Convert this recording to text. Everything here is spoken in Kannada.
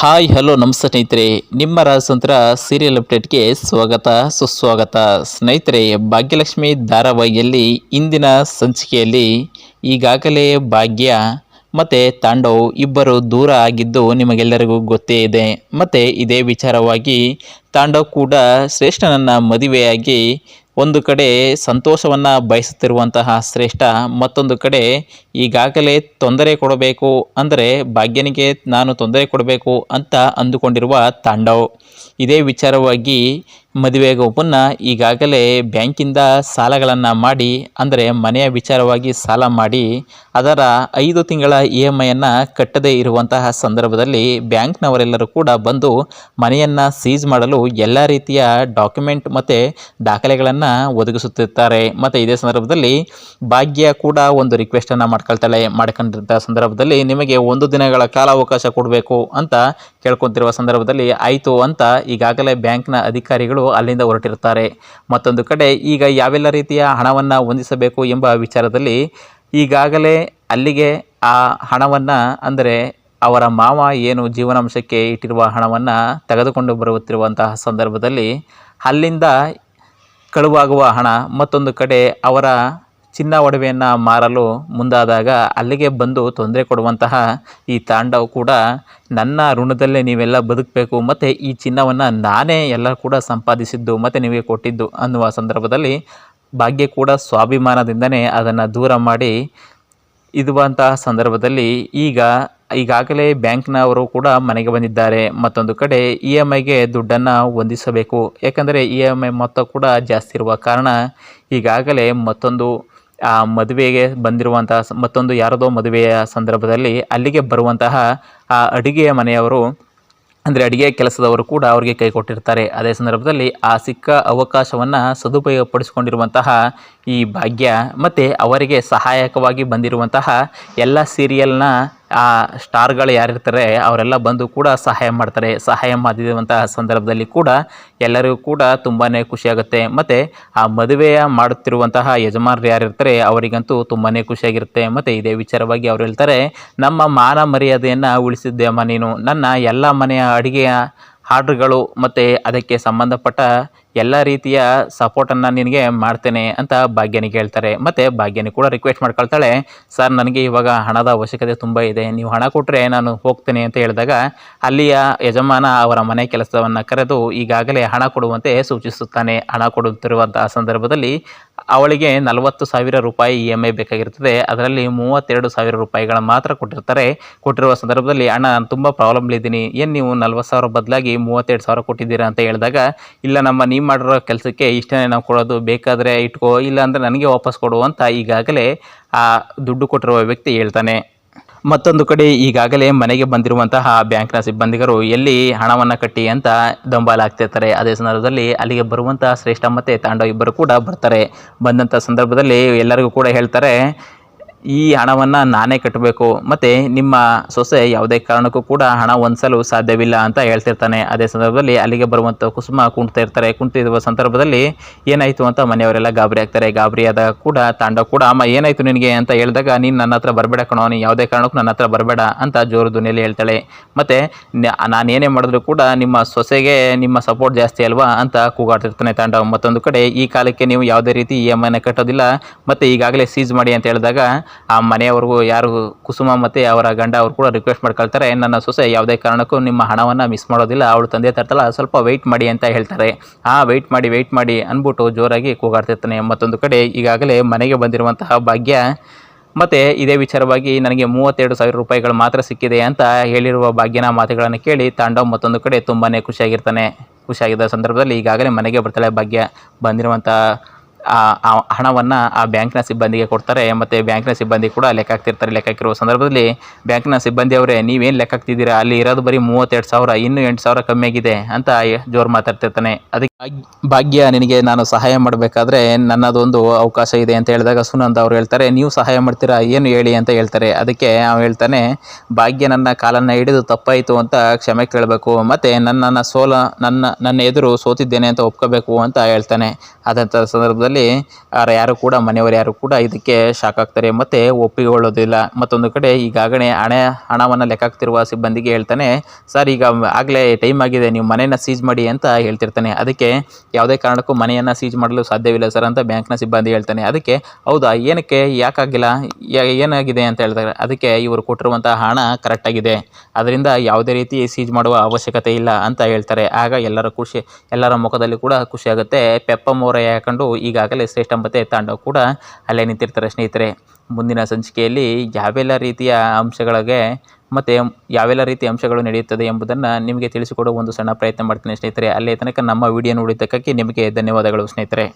ಹಾಯ್, ಹಲೋ ನಮಸ್ತೆ ಸ್ನೇಹಿತರೆ. ನಿಮ್ಮ ರಾಜತಂತ್ರ ಸೀರಿಯಲ್ ಅಪ್ಡೇಟ್ಗೆ ಸ್ವಾಗತ, ಸುಸ್ವಾಗತ. ಸ್ನೇಹಿತರೆ, ಭಾಗ್ಯಲಕ್ಷ್ಮಿ ಧಾರಾವಾಹಿಯಲ್ಲಿ ಇಂದಿನ ಸಂಚಿಕೆಯಲ್ಲಿ ಈಗಾಗಲೇ ಭಾಗ್ಯ ಮತ್ತು ತಾಂಡವ್ ಇಬ್ಬರು ದೂರ ಆಗಿದ್ದು ನಿಮಗೆಲ್ಲರಿಗೂ ಗೊತ್ತೇ ಇದೆ. ಮತ್ತು ಇದೇ ವಿಚಾರವಾಗಿ ತಾಂಡವ್ ಕೂಡ ಶ್ರೇಷ್ಠನನ್ನು ಮದುವೆಯಾಗಿ ಒಂದು ಕಡೆ ಸಂತೋಷವನ್ನು ಬಯಸುತ್ತಿರುವಂತಹ ಶ್ರೇಷ್ಠ, ಮತ್ತೊಂದು ಕಡೆ ಈಗಾಗಲೇ ತೊಂದರೆ ಕೊಡಬೇಕು ಅಂದರೆ ಭಾಗ್ಯನಿಗೆ ನಾನು ತೊಂದರೆ ಕೊಡಬೇಕು ಅಂತ ಅಂದುಕೊಂಡಿರುವ ತಾಂಡವ್. ಇದೇ ವಿಚಾರವಾಗಿ ಮದುವೆಗೂ ಮುನ್ನ ಈಗಾಗಲೇ ಬ್ಯಾಂಕಿಂದ ಸಾಲಗಳನ್ನು ಮಾಡಿ, ಅಂದರೆ ಮನೆಯ ವಿಚಾರವಾಗಿ ಸಾಲ ಮಾಡಿ, ಅದರ ಐದು ತಿಂಗಳ ಇ ಎಂ ಐಯನ್ನು ಕಟ್ಟದೇ ಇರುವಂತಹ ಸಂದರ್ಭದಲ್ಲಿ ಬ್ಯಾಂಕ್ನವರೆಲ್ಲರೂ ಕೂಡ ಬಂದು ಮನೆಯನ್ನು ಸೀಜ್ ಮಾಡಲು ಎಲ್ಲ ರೀತಿಯ ಡಾಕ್ಯುಮೆಂಟ್ ಮತ್ತು ದಾಖಲೆಗಳನ್ನು ಒದಗಿಸುತ್ತಿರ್ತಾರೆ. ಮತ್ತು ಇದೇ ಸಂದರ್ಭದಲ್ಲಿ ಭಾಗ್ಯ ಕೂಡ ಒಂದು ರಿಕ್ವೆಸ್ಟನ್ನು ಮಾಡ್ಕೊಳ್ತಾಳೆ. ಮಾಡ್ಕೊಂಡಿದ್ದ ಸಂದರ್ಭದಲ್ಲಿ ನಿಮಗೆ ಒಂದು ದಿನಗಳ ಕಾಲಾವಕಾಶ ಕೊಡಬೇಕು ಅಂತ ಕೇಳ್ಕೊತಿರುವ ಸಂದರ್ಭದಲ್ಲಿ ಆಯಿತು ಅಂತ ಈಗಾಗಲೇ ಬ್ಯಾಂಕ್ನ ಅಧಿಕಾರಿಗಳು ಅಲ್ಲಿಂದ ಹೊರಟಿರ್ತಾರೆ ಮತ್ತೊಂದು ಕಡೆ, ಈಗ ಯಾವೆಲ್ಲ ರೀತಿಯ ಹಣವನ್ನು ಹೊಂದಿಸಬೇಕು ಎಂಬ ವಿಚಾರದಲ್ಲಿ ಈಗಾಗಲೇ ಅಲ್ಲಿಗೆ ಆ ಹಣವನ್ನು, ಅಂದರೆ ಅವರ ಮಾವ ಏನು ಜೀವನಾಂಶಕ್ಕೆ ಇಟ್ಟಿರುವ ಹಣವನ್ನು ತೆಗೆದುಕೊಂಡು ಬರುತ್ತಿರುವಂತಹ ಸಂದರ್ಭದಲ್ಲಿ ಅಲ್ಲಿಂದ ಕಳುವಾಗುವ ಹಣ ಮತ್ತೊಂದು ಕಡೆ ಅವರ ಚಿನ್ನ ಒಡವೆಯನ್ನು ಮಾರಲು ಮುಂದಾದಾಗ ಅಲ್ಲಿಗೆ ಬಂದು ತೊಂದರೆ ಕೊಡುವಂತಹ ಈ ತಾಂಡವ ಕೂಡ ನನ್ನ ಋಣದಲ್ಲೇ ನೀವೆಲ್ಲ ಬದುಕಬೇಕು, ಮತ್ತು ಈ ಚಿನ್ನವನ್ನು ನಾನೇ ಎಲ್ಲ ಕೂಡ ಸಂಪಾದಿಸಿದ್ದು, ಮತ್ತು ನಿಮಗೆ ಕೊಟ್ಟಿದ್ದು ಅನ್ನುವ ಸಂದರ್ಭದಲ್ಲಿ ಭಾಗ್ಯ ಕೂಡ ಸ್ವಾಭಿಮಾನದಿಂದನೇ ಅದನ್ನು ದೂರ ಮಾಡಿ ಇರುವಂತಹ ಸಂದರ್ಭದಲ್ಲಿ ಈಗ, ಈಗಾಗಲೇ ಬ್ಯಾಂಕ್ನವರು ಕೂಡ ಮನೆಗೆ ಬಂದಿದ್ದಾರೆ. ಮತ್ತೊಂದು ಕಡೆ ಇ ಎಂ ಐಗೆ ದುಡ್ಡನ್ನು ಹೊಂದಿಸಬೇಕು. ಯಾಕಂದರೆ ಇ ಎಂ ಐ ಮೊತ್ತ ಕೂಡ ಜಾಸ್ತಿ ಇರುವ ಕಾರಣ ಈಗಾಗಲೇ ಮತ್ತೊಂದು ಆ ಮದುವೆಗೆ ಬಂದಿರುವಂತಹ ಮತ್ತೊಂದು ಯಾರದೋ ಮದುವೆಯ ಸಂದರ್ಭದಲ್ಲಿ ಅಲ್ಲಿಗೆ ಬರುವಂತಹ ಆ ಅಡಿಗೆಯ ಮನೆಯವರು, ಅಂದರೆ ಅಡಿಗೆ ಕೆಲಸದವರು ಕೂಡ ಅವರಿಗೆ ಕೈ ಕೊಟ್ಟಿರ್ತಾರೆ. ಅದೇ ಸಂದರ್ಭದಲ್ಲಿ ಆ ಸಿಕ್ಕ ಅವಕಾಶವನ್ನು ಸದುಪಯೋಗಪಡಿಸಿಕೊಂಡಿರುವಂತಹ ಈ ಭಾಗ್ಯ ಮತ್ತು ಅವರಿಗೆ ಸಹಾಯಕವಾಗಿ ಬಂದಿರುವಂತಹ ಎಲ್ಲ ಸೀರಿಯಲ್ನ ಆ ಸ್ಟಾರ್ಗಳು ಯಾರಿರ್ತಾರೆ, ಅವರೆಲ್ಲ ಬಂದು ಕೂಡ ಸಹಾಯ ಮಾಡ್ತಾರೆ. ಸಹಾಯ ಮಾಡಿದಂತಹ ಸಂದರ್ಭದಲ್ಲಿ ಕೂಡ ಎಲ್ಲರಿಗೂ ಕೂಡ ತುಂಬಾ ಖುಷಿಯಾಗುತ್ತೆ. ಮತ್ತು ಆ ಮದುವೆಯ ಮಾಡುತ್ತಿರುವಂತಹ ಯಜಮಾನರು ಯಾರಿರ್ತಾರೆ, ಅವರಿಗಂತೂ ತುಂಬಾ ಖುಷಿಯಾಗಿರುತ್ತೆ. ಮತ್ತು ಇದೇ ವಿಚಾರವಾಗಿ ಅವರು ಹೇಳ್ತಾರೆ, ನಮ್ಮ ಮಾನ ಮರ್ಯಾದೆಯನ್ನು ಉಳಿಸಿದ್ದೇಮ್ಮ ನೀನು. ನನ್ನ ಎಲ್ಲ ಮನೆಯ ಅಡುಗೆಯ ಆರ್ಡ್ರ್ಗಳು ಮತ್ತು ಅದಕ್ಕೆ ಸಂಬಂಧಪಟ್ಟ ಎಲ್ಲ ರೀತಿಯ ಸಪೋರ್ಟನ್ನು ನಿನಗೆ ಮಾಡ್ತೇನೆ ಅಂತ ಭಾಗ್ಯನಿಗೆ ಹೇಳ್ತಾರೆ ಮತ್ತು ಭಾಗ್ಯನಿ ಕೂಡ ರಿಕ್ವೆಸ್ಟ್ ಮಾಡ್ಕೊಳ್ತಾಳೆ, ಸರ್, ನನಗೆ ಇವಾಗ ಹಣದ ಅವಶ್ಯಕತೆ ತುಂಬ ಇದೆ, ನೀವು ಹಣ ಕೊಟ್ಟರೆ ನಾನು ಹೋಗ್ತೇನೆ ಅಂತ ಹೇಳಿದಾಗ ಅಲ್ಲಿಯ ಯಜಮಾನ ಅವರ ಮನೆ ಕೆಲಸವನ್ನು ಕರೆದು ಈಗಾಗಲೇ ಹಣ ಕೊಡುವಂತೆ ಸೂಚಿಸುತ್ತಾನೆ. ಹಣ ಕೊಡುತ್ತಿರುವಂತಹ ಸಂದರ್ಭದಲ್ಲಿ ಅವಳಿಗೆ ನಲವತ್ತು ಸಾವಿರ ರೂಪಾಯಿ ಇ ಎಂ ಐ ಬೇಕಾಗಿರ್ತದೆ ಅದರಲ್ಲಿ ಮೂವತ್ತೆರಡು ಸಾವಿರ ರೂಪಾಯಿಗಳ ಮಾತ್ರ ಕೊಟ್ಟಿರ್ತಾರೆ. ಕೊಟ್ಟಿರುವ ಸಂದರ್ಭದಲ್ಲಿ, ಅಣ್ಣ, ನಾನು ತುಂಬ ಪ್ರಾಬ್ಲಮ್ಲಿದ್ದೀನಿ ಏನು ನೀವು ನಲ್ವತ್ತು ಸಾವಿರ ಬದಲಾಗಿ ಮೂವತ್ತೆರಡು ಸಾವಿರ ಕೊಟ್ಟಿದ್ದೀರಾ? ಅಂತ ಹೇಳಿದಾಗ, ಇಲ್ಲ ನಮ್ಮ ನೀವು ಮಾಡಿರೋ ಕೆಲಸಕ್ಕೆ ಇಷ್ಟೇ ನಾವು ಕೊಡೋದು, ಬೇಕಾದರೆ ಇಟ್ಕೋ, ಇಲ್ಲಾಂದರೆ ನನಗೆ ವಾಪಸ್ ಕೊಡು ಅಂತ ಈಗಾಗಲೇ ಆ ದುಡ್ಡು ಕೊಟ್ಟಿರುವ ವ್ಯಕ್ತಿ ಹೇಳ್ತಾನೆ. ಮತ್ತೊಂದು ಕಡೆ ಈಗಾಗಲೇ ಮನೆಗೆ ಬಂದಿರುವಂತಹ ಬ್ಯಾಂಕ್ನ ಸಿಬ್ಬಂದಿಗರು ಎಲ್ಲಿ ಹಣವನ್ನು ಕಟ್ಟಿ ಅಂತ ದಂಬಾಲಾಗ್ತಿರ್ತಾರೆ. ಅದೇ ಸಂದರ್ಭದಲ್ಲಿ ಅಲ್ಲಿಗೆ ಬರುವಂತಹ ಶ್ರೇಷ್ಠ ಮತ್ತು ತಾಂಡವ ಇಬ್ಬರು ಕೂಡ ಬರ್ತಾರೆ. ಬಂದಂಥ ಸಂದರ್ಭದಲ್ಲಿ ಎಲ್ಲರಿಗೂ ಕೂಡ ಹೇಳ್ತಾರೆ ಈ ಹಣವನ್ನು ನಾನೇ ಕಟ್ಟಬೇಕು, ಮತ್ತು ನಿಮ್ಮ ಸೊಸೆ ಯಾವುದೇ ಕಾರಣಕ್ಕೂ ಕೂಡ ಹಣ ಹೊಂದಿಸಲು ಸಾಧ್ಯವಿಲ್ಲ ಅಂತ ಹೇಳ್ತಿರ್ತಾನೆ. ಅದೇ ಸಂದರ್ಭದಲ್ಲಿ ಅಲ್ಲಿಗೆ ಬರುವಂಥ ಕುಸುಮ ಕುಣ್ತಾ ಇರ್ತಾರೆ. ಕುಂತಿರುವ ಸಂದರ್ಭದಲ್ಲಿ ಏನಾಯಿತು ಅಂತ ಮನೆಯವರೆಲ್ಲ ಗಾಬರಿ ಆಗ್ತಾರೆ. ಗಾಬರಿ ಆದಾಗ ಕೂಡ ತಾಂಡ ಕೂಡ, ಅಮ್ಮ, ಏನಾಯಿತು ನಿನಗೆ? ಅಂತ ಹೇಳಿದಾಗ, ನೀನು ನನ್ನ ಹತ್ರ ಬರಬೇಡ ಕಣೋ. ನೀನು ಯಾವುದೇ ಕಾರಣಕ್ಕೂ ನನ್ನ ಹತ್ರ ಬರಬೇಡ ಅಂತ ಜೋರು ಧ್ವನಿಯಲ್ಲಿ ಹೇಳ್ತಾಳೆ. ಮತ್ತು ನಾನು ಏನೇ ಮಾಡಿದ್ರು ಕೂಡ ನಿಮ್ಮ ಸೊಸೆಗೆ ನಿಮ್ಮ ಸಪೋರ್ಟ್ ಜಾಸ್ತಿ ಅಲ್ವಾ ಅಂತ ಕೂಗಾಡ್ತಿರ್ತಾನೆ ತಾಂಡ. ಮತ್ತೊಂದು ಕಡೆ, ಈ ಕಾಲಕ್ಕೆ ನೀವು ಯಾವುದೇ ರೀತಿ ಇ ಎಂ ಐನ ಕಟ್ಟೋದಿಲ್ಲ. ಮತ್ತು ಈಗಾಗಲೇ ಸೀಸ್ ಮಾಡಿ ಅಂತ ಹೇಳಿದಾಗ ಆ ಮನೆಯವ್ರಿಗೂ ಯಾರು ಕುಸುಮ ಮತ್ತು ಅವರ ಗಂಡ ಅವರು ಕೂಡ ರಿಕ್ವೆಸ್ಟ್ ಮಾಡ್ಕೊಳ್ತಾರೆ ನನ್ನ ಸೊಸೆ, ಯಾವುದೇ ಕಾರಣಕ್ಕೂ ನಿಮ್ಮ ಹಣವನ್ನು ಮಿಸ್ ಮಾಡೋದಿಲ್ಲ. ಅವಳು ತಂದೆ ತರ್ತಲ್ಲ ಸ್ವಲ್ಪ ವೆಯ್ಟ್ ಮಾಡಿ ಅಂತ ಹೇಳ್ತಾರೆ. ಆ ವೆಯ್ಟ್ ಮಾಡಿ ವೆಯ್ಟ್ ಮಾಡಿ ಅಂದ್ಬಿಟ್ಟು ಜೋರಾಗಿ ಕೂಗಾಡ್ತಿರ್ತಾನೆ ಮತ್ತೊಂದು ಕಡೆ. ಈಗಾಗಲೇ ಮನೆಗೆ ಬಂದಿರುವಂತಹ ಭಾಗ್ಯ ಮತ್ತು ಇದೇ ವಿಚಾರವಾಗಿ ನನಗೆ ಮೂವತ್ತೆರಡು ಸಾವಿರ ರೂಪಾಯಿಗಳು ಮಾತ್ರ ಸಿಕ್ಕಿದೆ ಅಂತ ಹೇಳಿರುವ ಭಾಗ್ಯನ ಮಾತುಗಳನ್ನು ಕೇಳಿ ತಾಂಡವ್ ಮತ್ತೊಂದು ಕಡೆ ತುಂಬಾ ಖುಷಿಯಾಗಿರ್ತಾನೆ. ಖುಷಿಯಾಗಿದ್ದ ಸಂದರ್ಭದಲ್ಲಿ ಈಗಾಗಲೇ ಮನೆಗೆ ಬರ್ತಾಳೆ ಭಾಗ್ಯ. ಬಂದಿರುವಂಥ ಆ ಹಣವನ್ನು ಆ ಬ್ಯಾಂಕ್ನ ಸಿಬ್ಬಂದಿಗೆ ಕೊಡ್ತಾರೆ, ಮತ್ತು ಬ್ಯಾಂಕ್ನ ಸಿಬ್ಬಂದಿ ಕೂಡ ಲೆಕ್ಕ ಹಾಕ್ತಿರ್ತಾರೆ, ಲೆಕ್ಕ ಹಾಕಿರುವ ಸಂದರ್ಭದಲ್ಲಿ ಬ್ಯಾಂಕ್ನ ಸಿಬ್ಬಂದಿ ಅವರೇ ನೀವೇನು ಲೆಕ್ಕ ಹಾಕ್ತಿದ್ದೀರಾ? ಅಲ್ಲಿ ಇರೋದು ಬರೀ ಮೂವತ್ತೆರಡು ಸಾವಿರ, ಇನ್ನೂ ಎಂಟು ಸಾವಿರ ಕಮ್ಮಿ ಆಗಿದೆ ಅಂತ ಜೋರು ಮಾತಾಡ್ತಿರ್ತಾನೆ. ಅದಕ್ಕೆ ಭಾಗ್- ಭಾಗ್ಯ ನಿನಗೆ ನಾನು ಸಹಾಯ ಮಾಡಬೇಕಾದ್ರೆ ನನ್ನದೊಂದು ಅವಕಾಶ ಇದೆ ಅಂತ ಹೇಳಿದಾಗ ಸುನಂದ್ ಅವರು ಹೇಳ್ತಾರೆ, ನೀವು ಸಹಾಯ ಮಾಡ್ತೀರಾ? ಏನು ಹೇಳಿ? ಅಂತ ಹೇಳ್ತಾರೆ. ಅದಕ್ಕೆ ಅವ್ನು ಹೇಳ್ತಾನೆ, ಭಾಗ್ಯ ನನ್ನ ಕಾಲನ್ನು ಹಿಡಿದು ತಪ್ಪಾಯಿತು ಅಂತ ಕ್ಷಮೆ ಕೇಳಬೇಕು, ಮತ್ತು ನನ್ನ ಸೋಲ, ನನ್ನ ನನ್ನ ಎದುರು ಸೋತಿದ್ದೇನೆ ಅಂತ ಒಪ್ಕೋಬೇಕು, ಅಂತ ಹೇಳ್ತಾನೆ. ಅದಂಥ ಸಂದರ್ಭದಲ್ಲಿ ಸಂದರ್ಭದಲ್ಲಿ ಯಾರು ಯಾರು ಕೂಡ ಮನೆಯವರು ಯಾರು ಕೂಡ ಇದಕ್ಕೆ ಶಾಕ್ ಆಗ್ತಾರೆ ಮತ್ತು ಒಪ್ಪಿಕೊಳ್ಳೋದಿಲ್ಲ. ಮತ್ತೊಂದು ಕಡೆ ಈಗಾಗಲೇ ಹಣ, ಹಣವನ್ನು ಲೆಕ್ಕ ಹಾಕ್ತಿರುವ ಸಿಬ್ಬಂದಿಗೆ ಹೇಳ್ತಾನೆ, ಸರ್, ಈಗ ಆಗಲೇ ಟೈಮ್ ಆಗಿದೆ, ನೀವು ಮನೆಯನ್ನು ಸೀಜ್ ಮಾಡಿ ಅಂತ ಹೇಳ್ತಿರ್ತಾನೆ. ಅದಕ್ಕೆ ಯಾವುದೇ ಕಾರಣಕ್ಕೂ ಮನೆಯನ್ನು ಸೀಜ್ ಮಾಡಲು ಸಾಧ್ಯವಿಲ್ಲ ಸರ್ ಅಂತ ಬ್ಯಾಂಕ್ನ ಸಿಬ್ಬಂದಿ ಹೇಳ್ತಾನೆ. ಅದಕ್ಕೆ, ಹೌದಾ, ಏನಕ್ಕೆ? ಯಾಕಾಗಿಲ್ಲ? ಏನಾಗಿದೆ? ಅಂತ ಹೇಳ್ತಾರೆ. ಅದಕ್ಕೆ ಇವರು ಕೊಟ್ಟಿರುವಂಥ ಹಣ ಕರೆಕ್ಟಾಗಿದೆ. ಅದರಿಂದ ಯಾವುದೇ ರೀತಿ ಸೀಜ್ ಮಾಡುವ ಅವಶ್ಯಕತೆ ಇಲ್ಲ ಅಂತ ಹೇಳ್ತಾರೆ. ಆಗ ಎಲ್ಲರ ಖುಷಿ, ಎಲ್ಲರ ಮುಖದಲ್ಲಿ ಕೂಡ ಖುಷಿ ಆಗುತ್ತೆ. ಪೆಪ್ಪ ಮೋರೆ ಹಾಕೊಂಡು ಈಗಾಗಲೇ ಶ್ರೇಷ್ಠಂಬತೆ ತಾಂಡವ್ ಕೂಡ ಅಲ್ಲೇ ನಿಂತಿರ್ತಾರೆ. ಸ್ನೇಹಿತರೆ, ಮುಂದಿನ ಸಂಚಿಕೆಯಲ್ಲಿ ಯಾವೆಲ್ಲ ರೀತಿಯ ಅಂಶಗಳಿಗೆ ಮತ್ತು ಯಾವೆಲ್ಲ ರೀತಿಯ ಅಂಶಗಳು ನಡೆಯುತ್ತದೆ ಎಂಬುದನ್ನು ನಿಮಗೆ ತಿಳಿಸಿಕೊಡುವ ಒಂದು ಸಣ್ಣ ಪ್ರಯತ್ನ ಮಾಡ್ತೀನಿ ಸ್ನೇಹಿತರೆ. ಅಲ್ಲೇ ತನಕ ನಮ್ಮ ವಿಡಿಯೋ ನೋಡಿದ್ದಕ್ಕಾಗಿ ನಿಮಗೆ ಧನ್ಯವಾದಗಳು ಸ್ನೇಹಿತರೆ.